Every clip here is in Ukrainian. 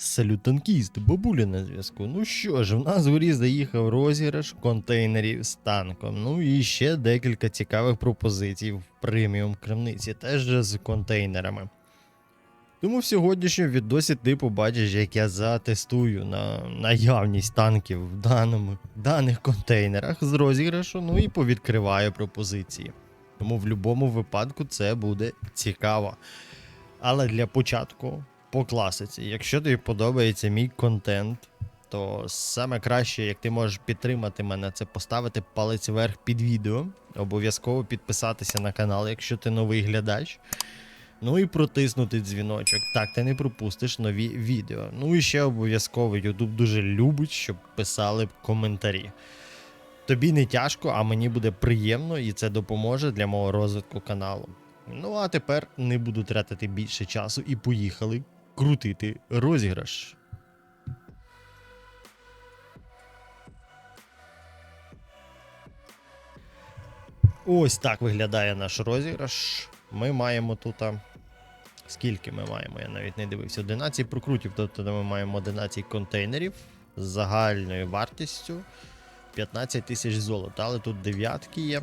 Салют танкіст, бабуля на зв'язку. Ну що ж, в нас горі заїхав розіграш контейнерів з танком. Ну і ще декілька цікавих пропозицій в преміум крамниці, теж з контейнерами. Тому в сьогоднішньому відосі ти побачиш, як я затестую на наявність танків в даному, даних контейнерах з розіграшу, ну і повідкриваю пропозиції. Тому в будь-якому випадку це буде цікаво. Але для початку по класиці. Якщо тобі подобається мій контент, то саме краще, як ти можеш підтримати мене, це поставити палець вверх під відео. Обов'язково підписатися на канал, якщо ти новий глядач. Ну і протиснути дзвіночок. Так, ти не пропустиш нові відео. Ну і ще обов'язково YouTube дуже любить, щоб писали коментарі. Тобі не тяжко, а мені буде приємно, і це допоможе для мого розвитку каналу. Ну а тепер не буду тратити більше часу і поїхали крутити розіграш. Ось так виглядає наш розіграш. Ми маємо тут. Скільки ми маємо? Я навіть не дивився. 11 прокрутів, тобто ми маємо 11 контейнерів з загальною вартістю 15 тисяч золота. Але тут дев'ятки є.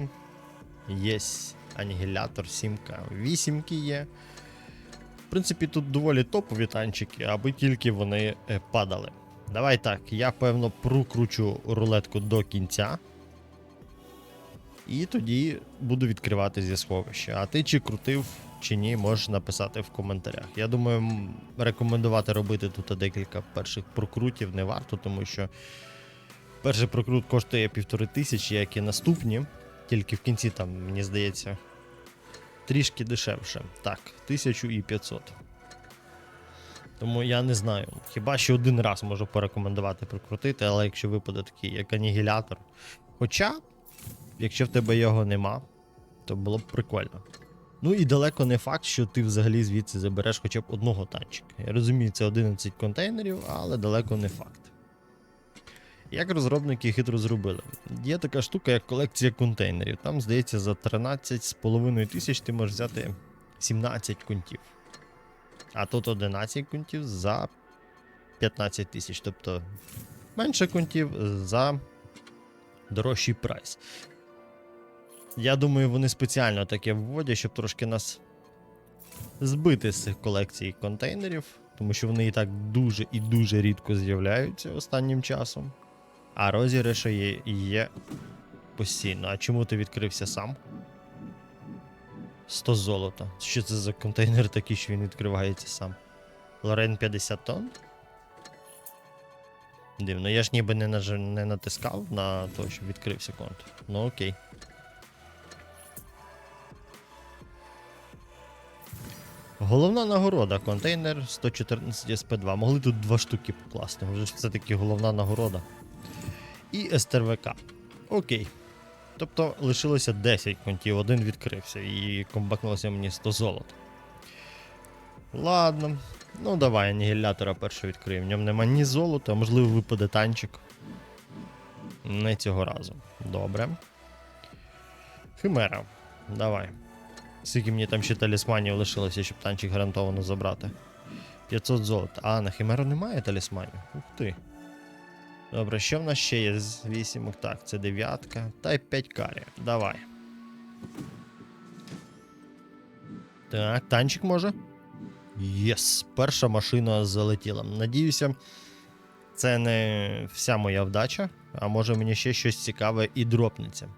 Є анігілятор, сімка, вісімки є. В принципі, тут доволі топові танчики, аби тільки вони е, падали. Давай так, я певно прокручу рулетку до кінця. І тоді буду відкривати зі сховища. А ти чи крутив, чи ні, можеш написати в коментарях. Я думаю, рекомендувати робити тут декілька перших прокрутів не варто, тому що перший прокрут коштує півтори тисячі, як і наступні. Тільки в кінці там, мені здається, трішки дешевше. Так, 1500. Тому я не знаю. Хіба що один раз можу порекомендувати прокрутити, але якщо випаде такий, як анігілятор. Хоча, якщо в тебе його нема, то було б прикольно. Ну і далеко не факт, що ти взагалі звідси забереш хоча б одного танчика. Я розумію, це 11 контейнерів, але далеко не факт. Як розробники хитро зробили? Є така штука, як колекція контейнерів. Там, здається, за 13,5 тисяч ти можеш взяти 17 кунтів. А тут 11 кунтів за 15 тисяч. Тобто менше кунтів за дорожчий прайс. Я думаю, вони спеціально таке вводять, щоб трошки нас збити з цих колекцій контейнерів, тому що вони і так дуже і дуже рідко з'являються останнім часом. А розіграші є, постійно. А чому ти відкрився сам? 100 золота. Що це за контейнер такий, що він відкривається сам? Лорен 50 тонн? Дивно, я ж ніби не, наж... не натискав на те, щоб відкрився конт. Ну окей. Головна нагорода. Контейнер 114 SP2. Могли тут два штуки покласти. Може це таки головна нагорода. І СТРВК. Окей. Тобто лишилося 10 контів, один відкрився і комбакнулося мені 100 золота. Ладно. Ну давай анігілятора першого відкриємо. В ньому нема ні золота, а можливо випаде танчик. Не цього разу. Добре. Химера. Давай. Скільки мені там ще талісманів лишилося, щоб танчик гарантовано забрати. 500 золота. А, на Химеру немає талісманів. Ух ти. Добре, що в нас ще є з вісімок? Так, це дев'ятка. Та й 5 карі. Давай. Так, танчик може. Єс, перша машина залетіла. Надіюся, це не вся моя вдача, а може мені ще щось цікаве і дропнеться.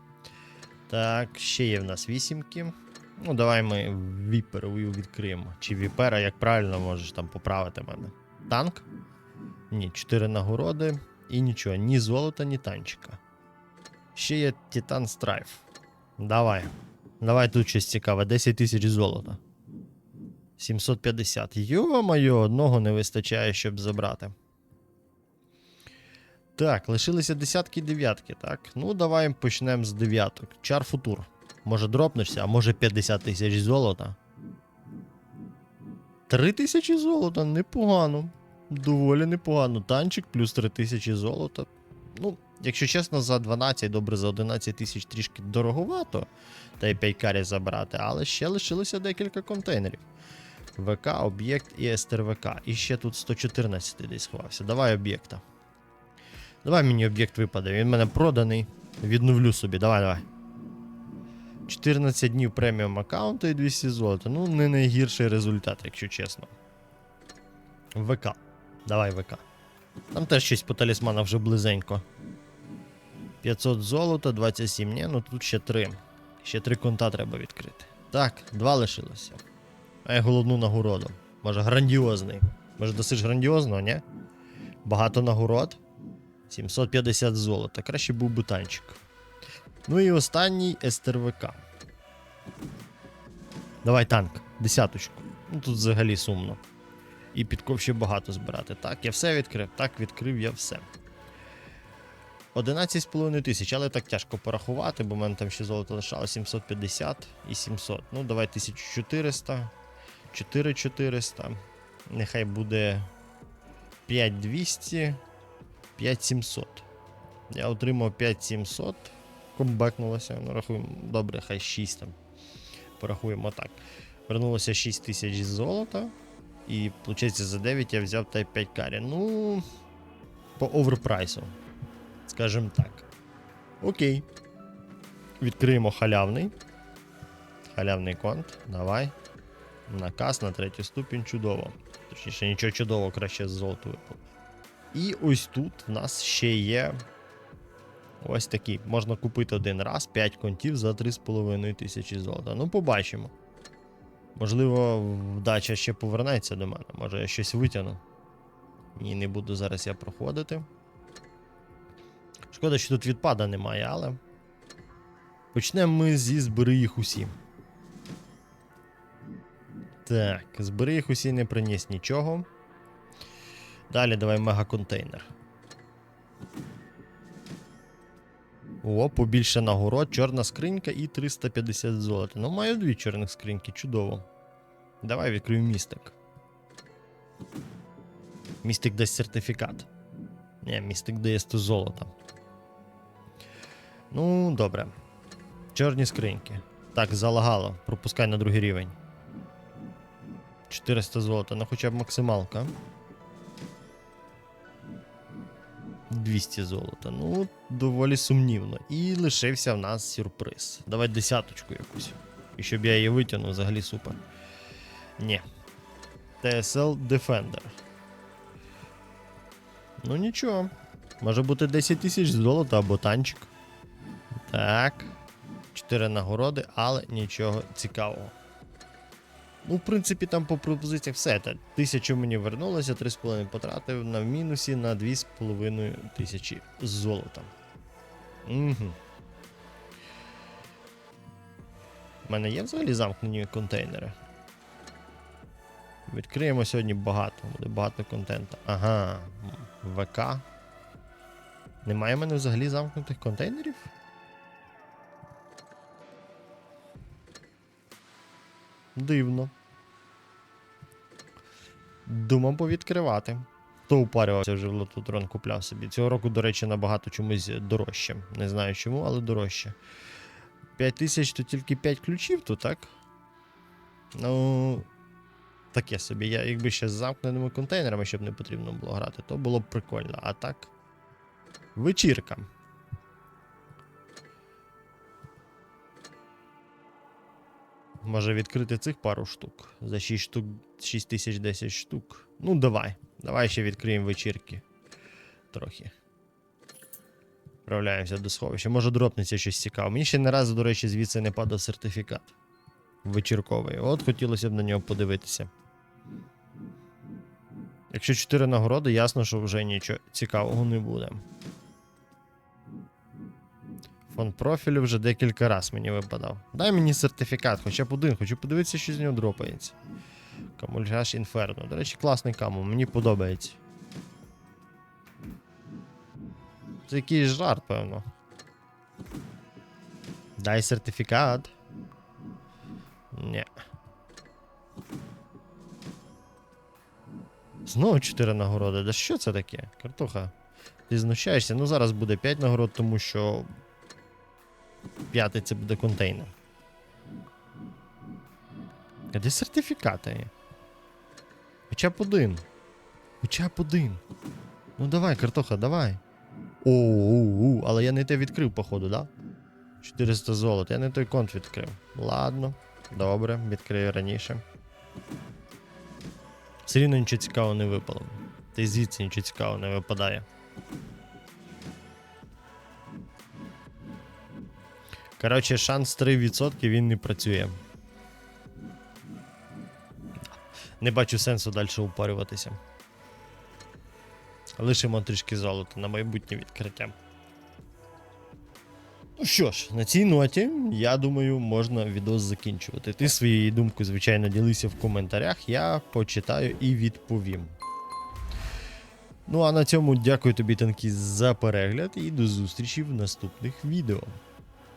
Так, ще є в нас вісімки. Ну, давай ми віперову відкриємо. Чи віпера, як правильно можеш там поправити мене. Танк? Ні, 4 нагороди і нічого, ні золота, ні танчика. Ще є Титан Страйф. Давай. Давай тут щось цікаве. 10 тисяч золота. 750. Йо-моє, одного не вистачає, щоб забрати. Так, лишилися десятки і дев'ятки, так. Ну, давай почнемо з дев'яток. Чар футур. Може дропнешся, а може 50 тисяч золота. 3 тисячі золота, непогано. Доволі непогано. Танчик плюс 3 тисячі золота. Ну, якщо чесно, за 12, добре, за 11 тисяч трішки дороговато. Та й 5 карі забрати, але ще лишилося декілька контейнерів. ВК, об'єкт і СТРВК. І ще тут 114 десь сховався. Давай об'єкта. Давай мені об'єкт випаде. Він в мене проданий. Відновлю собі. Давай, давай. 14 днів преміум аккаунту і 200 золота. Ну, не найгірший результат, якщо чесно. ВК. Давай ВК. Там теж щось по талісманах вже близенько. 500 золота, 27. Ні, ну тут ще 3. Ще 3 конта треба відкрити. Так, два лишилося. А я головну нагороду. Може, грандіозний. Може, досить грандіозного, ні? Багато нагород. 750 золота. Краще був бутанчик. Ну і останній СТРВК. Давай танк. Десяточку. Ну тут взагалі сумно. І підков ще багато збирати. Так, я все відкрив. Так, відкрив я все. 11,5 тисяч, але так тяжко порахувати, бо в мене там ще золото лишалось 750 і 700. Ну, давай 1400, 4400. Нехай буде 5200, 5700. Я отримав 5700. Комбекнулося. Ну, рахуємо. Добре, хай 6 там. Порахуємо так. Вернулося 6 тисяч золота. І, виходить, за 9 я взяв та 5 карі. Ну, по оверпрайсу. Скажем так. Окей. Відкриємо халявний. Халявний конт. Давай. Наказ на третю ступінь чудово. Точніше, нічого чудового, краще з золоту випав. І ось тут в нас ще є. Ось такі. Можна купити один раз 5 контів за 3,5 тисячі золота. Ну, побачимо. Можливо, вдача ще повернеться до мене. Може я щось витягну. Ні, не буду зараз я проходити. Шкода, що тут відпада немає, але. Почнемо ми зі збери їх усі. Так, збери їх усі не приніс нічого. Далі давай мегаконтейнер. О, побільше нагород, чорна скринька і 350 золота. Ну, маю дві чорних скриньки, чудово. Давай відкрию містик. Містик дасть сертифікат. Ні, містик дає 100 золота. Ну, добре. Чорні скриньки. Так, залагало. Пропускай на другий рівень. 400 золота, ну хоча б максималка. 200 золота. Ну, доволі сумнівно. І лишився в нас сюрприз. Давай десяточку якусь. І щоб я її витягнув, взагалі супер. Ні. TSL Defender. Ну нічого. Може бути 10 тисяч золота або танчик. Так. 4 нагороди, але нічого цікавого. Ну, в принципі, там по пропозиціях все. Та Тисячу мені вернулося, 3,5 потратив на мінусі на 2,5 тисячі золота. Угу. У мене є взагалі замкнені контейнери. Відкриємо сьогодні багато, буде багато контенту. Ага, ВК. Немає в мене взагалі замкнутих контейнерів? Дивно. Думав повідкривати. Хто упарювався вже в лототрон купляв собі. Цього року, до речі, набагато чомусь дорожче. Не знаю чому, але дорожче. 5 тисяч то тільки 5 ключів, то так? Ну. Таке собі. Я, якби ще з замкненими контейнерами, щоб не потрібно було грати, то було б прикольно. А так. Вечірка. Може відкрити цих пару штук. За 6 штук 6 тисяч 10 штук. Ну, давай. Давай ще відкриємо вечірки. Трохи. Вправляємося до сховища. Може дропнеться щось цікаве. Мені ще не разу, до речі, звідси не падав сертифікат. Вечірковий. От хотілося б на нього подивитися. Якщо 4 нагороди, ясно, що вже нічого цікавого не буде. Фон профілю вже декілька разів мені випадав. Дай мені сертифікат, хоча б один, хочу подивитися, що з нього дропається. Камульгаш Інферно. До речі, класний каму, мені подобається. Це якийсь жарт, певно. Дай сертифікат. Ні. Знову 4 нагороди. Да що це таке? Картоха. Ти знущаєшся? Ну зараз буде 5 нагород, тому що. П'ятий це буде контейнер. А де сертифікати є? Хоча б один. Хоча б один. Ну давай, картоха, давай. Оу, але я не те відкрив, походу, да? 400 золота, я не той конт відкрив. Ладно, добре, відкрию раніше. Все рівно нічого цікавого не випало. Та й звідси нічого цікавого не випадає. Коротше, шанс 3% він не працює. Не бачу сенсу далі упарюватися. Лишимо трішки золота на майбутнє відкриття. Ну що ж, на цій ноті, я думаю, можна відос закінчувати. Ти своєю думкою, звичайно, ділися в коментарях, я почитаю і відповім. Ну а на цьому дякую тобі, Танкі, за перегляд і до зустрічі в наступних відео.